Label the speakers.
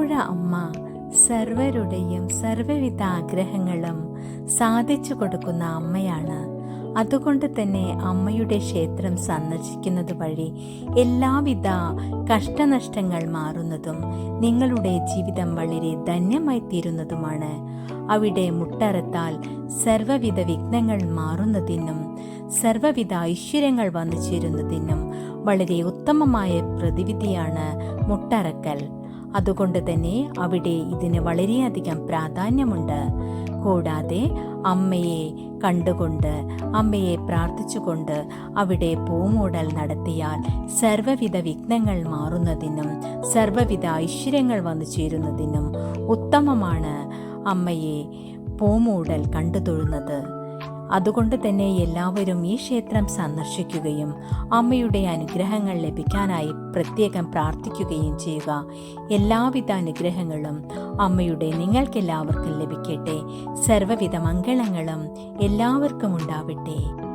Speaker 1: ആലപ്പുഴ അമ്മ സർവരുടെയും സർവവിധ ആഗ്രഹങ്ങളും സാധിച്ചു കൊടുക്കുന്ന അമ്മയാണ്. അതുകൊണ്ട് തന്നെ അമ്മയുടെ ക്ഷേത്രം സന്ദർശിക്കുന്നത് വഴി എല്ലാവിധ കഷ്ടനഷ്ടങ്ങൾ മാറുന്നതും നിങ്ങളുടെ ജീവിതം വളരെ ധന്യമായി തീരുന്നതുമാണ്. അവിടെ മുട്ടറത്താൽ സർവവിധ വിഘ്നങ്ങൾ മാറുന്നതിനും സർവവിധ ഐശ്വര്യങ്ങൾ വന്നു ചേരുന്നതിനും വളരെ ഉത്തമമായ പ്രതിവിധിയാണ് മുട്ടറക്കൽ. അതുകൊണ്ട് തന്നെ അവിടെ ഇതിന് വളരെയധികം പ്രാധാന്യമുണ്ട്. കൂടാതെ അമ്മയെ കണ്ടുകൊണ്ട് അമ്മയെ പ്രാർത്ഥിച്ചുകൊണ്ട് അവിടെ പൂമൂടൽ നടത്തിയാൽ സർവവിധ വിഘ്നങ്ങൾ മാറുന്നതിനും സർവവിധ ഐശ്വര്യങ്ങൾ വന്നു ചേരുന്നതിനും ഉത്തമമാണ് അമ്മയെ പൂമൂടൽ കണ്ടു തൊഴുന്നത് അതുകൊണ്ട് തന്നെ എല്ലാവരും ഈ ക്ഷേത്രം സന്ദർശിക്കുകയും അമ്മയുടെ അനുഗ്രഹങ്ങൾ ലഭിക്കാനായി പ്രത്യേകം പ്രാർത്ഥിക്കുകയും ചെയ്യുക. എല്ലാവിധ അനുഗ്രഹങ്ങളും അമ്മയുടെ നിങ്ങൾക്കെല്ലാവർക്കും ലഭിക്കട്ടെ. സർവവിധ മംഗളങ്ങളും എല്ലാവർക്കും ഉണ്ടാവട്ടെ.